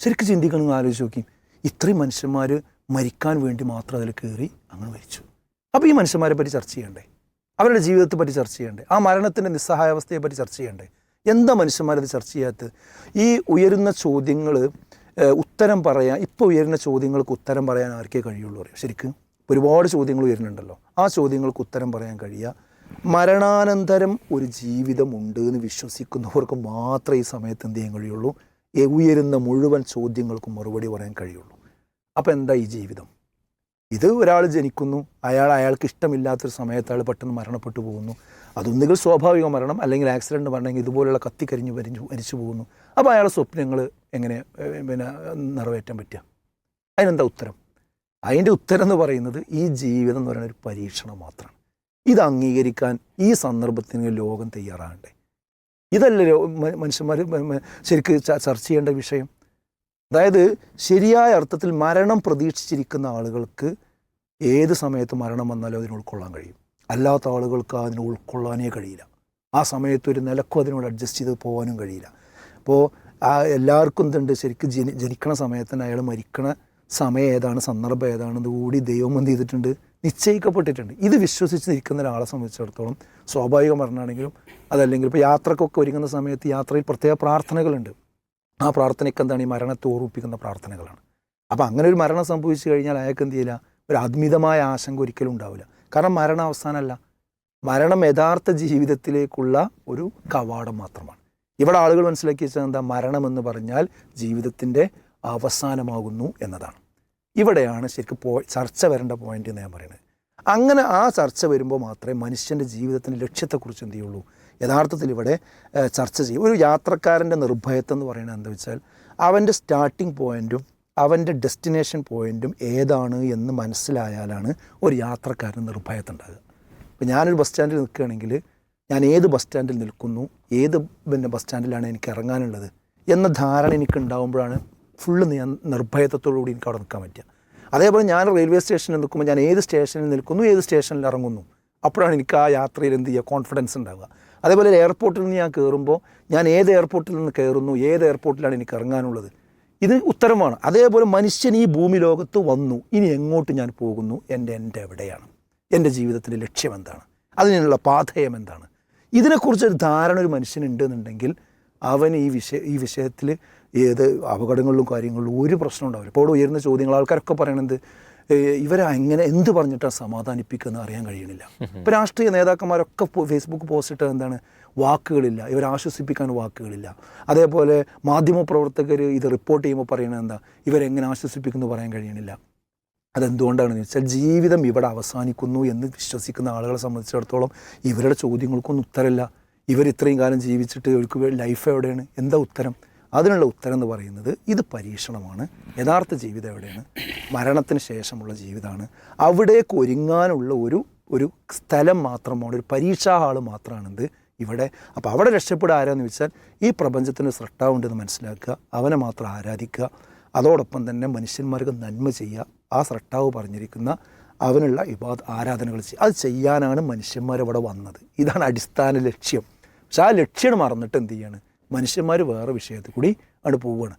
ശരിക്കും ചിന്തിക്കണം എന്ന് ആലോചിച്ച് നോക്കി. ഇത്രയും മനുഷ്യന്മാർ മരിക്കാൻ വേണ്ടി മാത്രം അതിൽ കയറി അങ്ങനെ മരിച്ചു. അപ്പോൾ ഈ മനുഷ്യന്മാരെ പറ്റി ചർച്ച ചെയ്യണ്ടേ? അവരുടെ ജീവിതത്തെ പറ്റി ചർച്ച ചെയ്യണ്ടേ? ആ മരണത്തിന്റെ നിസ്സഹായാവസ്ഥയെ പറ്റി ചർച്ച ചെയ്യണ്ടേ? എന്താ മനുഷ്യന്മാരത് ചർച്ച ചെയ്യാത്തത്? ഈ ഉയരുന്ന ചോദ്യങ്ങൾ ഉത്തരം പറയാൻ ഇപ്പോൾ ഉയരുന്ന ചോദ്യങ്ങൾക്ക് ഉത്തരം പറയാൻ ആർക്കേ കഴിയുള്ളൂ അറിയാം? ശരിക്കും? ഒരുപാട് ചോദ്യങ്ങൾ ഉയരുന്നുണ്ടല്ലോ. ആ ചോദ്യങ്ങൾക്ക് ഉത്തരം പറയാൻ കഴിയുക. മരണാനന്തരം ഒരു ജീവിതമുണ്ട് എന്ന് വിശ്വസിക്കുന്നവർക്ക് മാത്രമേ ഈ സമയത്ത് എന്ത് ചെയ്യാൻ കഴിയുള്ളൂ? ഉയരുന്ന മുഴുവൻ ചോദ്യങ്ങൾക്കും മറുപടി പറയാൻ കഴിയുള്ളൂ. അപ്പോൾ എന്താ ഈ ജീവിതം? ഇത് ഒരാൾ ജനിക്കുന്നു അയാൾ അയാൾക്ക് ഇഷ്ടമില്ലാത്തൊരു സമയത്ത് അയാൾ പെട്ടെന്ന് മരണപ്പെട്ടു പോകുന്നു. അതൊന്നുകിൽ സ്വാഭാവിക മരണം അല്ലെങ്കിൽ ആക്സിഡന്റ് മരണമെങ്കിൽ ഇതുപോലുള്ള കത്തിക്കരിഞ്ഞ് വരിഞ്ഞു മരിച്ചു പോകുന്നു. അപ്പോൾ അയാളുടെ സ്വപ്നങ്ങൾ എങ്ങനെ പിന്നെ നിറവേറ്റാൻ പറ്റുക? അതിനെന്താ ഉത്തരം? അതിന്റെ ഉത്തരം എന്ന് പറയുന്നത് ഈ ജീവിതം എന്ന് പറയുന്ന ഒരു പരീക്ഷണം മാത്രമാണ്. ഇത് അംഗീകരിക്കാൻ ഈ സന്ദർഭത്തിന് ലോകം തയ്യാറാകണ്ടേ? ഇതല്ലേ മനുഷ്യന്മാർ ശരിക്ക് ചർച്ച ചെയ്യേണ്ട വിഷയം. അതായത് ശരിയായ അർത്ഥത്തിൽ മരണം പ്രതീക്ഷിച്ചിരിക്കുന്ന ആളുകൾക്ക് ഏത് സമയത്ത് മരണം വന്നാലും അതിനെ ഉൾക്കൊള്ളാൻ കഴിയും. അല്ലാത്ത ആളുകൾക്ക് അതിനെ ഉൾക്കൊള്ളാനേ കഴിയില്ല. ആ സമയത്ത് ഒരു നിലക്കും അതിനോട് അഡ്ജസ്റ്റ് ചെയ്ത് പോകാനും കഴിയില്ല. അപ്പോൾ ആ എല്ലാവർക്കും ഇതുണ്ട് ശരിക്കും ജനി ജനിക്കണ സമയത്തിന് അയാൾ മരിക്കണ സമയം ഏതാണ്? സന്ദർഭം ഏതാണെന്ന് കൂടി ദൈവം എന്ത് ചെയ്തിട്ടുണ്ട്? നിശ്ചയിക്കപ്പെട്ടിട്ടുണ്ട്. ഇത് വിശ്വസിച്ച് നിൽക്കുന്ന ഒരാളെ സംബന്ധിച്ചിടത്തോളം സ്വാഭാവിക മരണമാണെങ്കിലും അതല്ലെങ്കിൽ ഇപ്പോൾ യാത്രക്കൊക്കെ ഒരുങ്ങുന്ന സമയത്ത് യാത്രയിൽ പ്രത്യേക പ്രാർത്ഥനകളുണ്ട്. ആ പ്രാർത്ഥനയ്ക്ക് എന്താണ് ഈ മരണത്തെ ഓർമ്മിപ്പിക്കുന്ന പ്രാർത്ഥനകളാണ്. അപ്പോൾ അങ്ങനെ ഒരു മരണം സംഭവിച്ചു കഴിഞ്ഞാൽ അയാൾക്ക് എന്ത് ചെയ്യില്ല? ഒരു അദ്മിതമായ ആശങ്ക ഒരിക്കലും ഉണ്ടാവില്ല. കാരണം മരണം അവസാനമല്ല. മരണം യഥാർത്ഥ ജീവിതത്തിലേക്കുള്ള ഒരു കവാടം മാത്രമാണ്. ഇവിടെ ആളുകൾ മനസ്സിലാക്കി വെച്ചാൽ എന്താ? മരണം എന്ന് പറഞ്ഞാൽ ജീവിതത്തിന്റെ അവസാനമാകുന്നു എന്നതാണ്. ഇവിടെയാണ് ശരിക്കും പോ ചർച്ച വരേണ്ട പോയിന്റ് എന്ന് ഞാൻ പറയുന്നത്. അങ്ങനെ ആ ചർച്ച വരുമ്പോൾ മാത്രമേ മനുഷ്യന്റെ ജീവിതത്തിന്റെ ലക്ഷ്യത്തെക്കുറിച്ച് എന്ത് ചെയ്യുള്ളൂ? യഥാർത്ഥത്തിൽ ഇവിടെ ചർച്ച ചെയ്യും. ഒരു യാത്രക്കാരന്റെ നിർഭയത്വം എന്ന് പറയുന്നത് എന്താ വെച്ചാൽ അവന്റെ സ്റ്റാർട്ടിംഗ് പോയിന്റും അവന്റെ ഡെസ്റ്റിനേഷൻ പോയിന്റും ഏതാണ് എന്ന് മനസ്സിലായാലാണ് ഒരു യാത്രക്കാരൻ നിർഭയത്വം ഉണ്ടാകുക ഇപ്പം ഞാനൊരു ബസ് സ്റ്റാൻഡിൽ നിൽക്കുകയാണെങ്കിൽ ഞാൻ ഏത് ബസ് സ്റ്റാൻഡിൽ നിൽക്കുന്നു ഏത് പിന്നെ ബസ് സ്റ്റാൻഡിലാണ് എനിക്ക് ഇറങ്ങാനുള്ളത് എന്ന ധാരണ എനിക്ക് ഉണ്ടാകുമ്പോഴാണ് ഫുള്ള് ഞാൻ നിർഭയത്വത്തോടുകൂടി എനിക്ക് അവിടെ നിൽക്കാൻ പറ്റുക. അതേപോലെ ഞാൻ റെയിൽവേ സ്റ്റേഷനിൽ നിൽക്കുമ്പോൾ ഞാൻ ഏത് സ്റ്റേഷനിൽ നിൽക്കുന്നു ഏത് സ്റ്റേഷനിൽ ഇറങ്ങുന്നു. അപ്പോഴാണ് എനിക്ക് ആ യാത്രയിൽ എന്ത് ചെയ്യുക? കോൺഫിഡൻസ് ഉണ്ടാവുക. അതേപോലെ എയർപോർട്ടിൽ നിന്ന് ഞാൻ കയറുമ്പോൾ ഞാൻ ഏത് എയർപോർട്ടിൽ നിന്ന് കയറുന്നു ഏത് എയർപോർട്ടിലാണ് എനിക്ക് ഇറങ്ങാനുള്ളത്? ഇത് ഉത്തരമാണ്. അതേപോലെ മനുഷ്യൻ ഈ ഭൂമി ലോകത്ത് വന്നു. ഇനി എങ്ങോട്ട് ഞാൻ പോകുന്നു? എന്റെ എന്റെ എവിടെയാണ്? എന്റെ ജീവിതത്തിന്റെ ലക്ഷ്യം എന്താണ്? അതിനുള്ള പാഥേയം എന്താണ്? ഇതിനെക്കുറിച്ചൊരു ധാരണ ഒരു മനുഷ്യനുണ്ട് എന്നുണ്ടെങ്കിൽ അവൻ ഈ വിഷയ ഈ വിഷയത്തിൽ ഏത് അപകടങ്ങളിലും കാര്യങ്ങളിലും ഒരു പ്രശ്നം ഉണ്ടാവില്ല. ഇപ്പോൾ ഇവിടെ ഉയർന്ന ചോദ്യങ്ങൾ ആൾക്കാരൊക്കെ പറയണത് ഇവരെ എങ്ങനെ എന്ത് പറഞ്ഞിട്ടാണ് സമാധാനിപ്പിക്കുക എന്ന് അറിയാൻ കഴിയണില്ല. ഇപ്പോൾ രാഷ്ട്രീയ നേതാക്കന്മാരൊക്കെ ഫേസ്ബുക്ക് പോസ്റ്റ് ഇട്ടത് എന്താണ്? വാക്കുകളില്ല. ഇവരെ ആശ്വസിപ്പിക്കാൻ വാക്കുകളില്ല. അതേപോലെ മാധ്യമപ്രവർത്തകർ ഇത് റിപ്പോർട്ട് ചെയ്യുമ്പോൾ പറയുന്നത് എന്താ? ഇവരെങ്ങനെ ആശ്വസിപ്പിക്കുന്നു പറയാൻ കഴിയണില്ല. അതെന്തുകൊണ്ടാണെന്ന് വെച്ചാൽ ജീവിതം ഇവിടെ അവസാനിക്കുന്നു എന്ന് വിശ്വസിക്കുന്ന ആളുകളെ സംബന്ധിച്ചിടത്തോളം ഇവരുടെ ചോദ്യങ്ങൾക്കൊന്നും ഉത്തരമില്ല. ഇവർ ഇത്രയും കാലം ജീവിച്ചിട്ട് ഇവർക്ക് ലൈഫ് എവിടെയാണ്? എന്താ ഉത്തരം? അതിനുള്ള ഉത്തരം എന്ന് പറയുന്നത് ഇത് പരീക്ഷണമാണ്. യഥാർത്ഥ ജീവിതം എവിടെയാണ്? മരണത്തിന് ശേഷമുള്ള ജീവിതമാണ്. അവിടേക്ക് ഒരുങ്ങാനുള്ള ഒരു ഒരു സ്ഥലം മാത്രമാണ് ഒരു പരീക്ഷാ ഹാൾ മാത്രമാണിത് ഇവിടെ. അപ്പോൾ അവിടെ രക്ഷപ്പെടുക ആരാന്ന് വെച്ചാൽ ഈ പ്രപഞ്ചത്തിന് സൃഷ്ടാവുണ്ടെന്ന് മനസ്സിലാക്കുക അവനെ മാത്രം ആരാധിക്കുക അതോടൊപ്പം തന്നെ മനുഷ്യന്മാർക്ക് നന്മ ചെയ്യുക ആ സൃഷ്ടാവ് പറഞ്ഞിരിക്കുന്ന അവനുള്ള ഇബാദ് ആരാധനകൾ ചെയ്യുക. അത് ചെയ്യാനാണ് മനുഷ്യന്മാർ ഇവിടെ വന്നത്. ഇതാണ് അടിസ്ഥാന ലക്ഷ്യം. പക്ഷെ ആ ലക്ഷ്യം മറന്നിട്ട് എന്ത് ചെയ്യാണ്? മനുഷ്യന്മാർ വേറെ വിഷയത്തിൽ കൂടി അവിടെ പോവുകയാണ്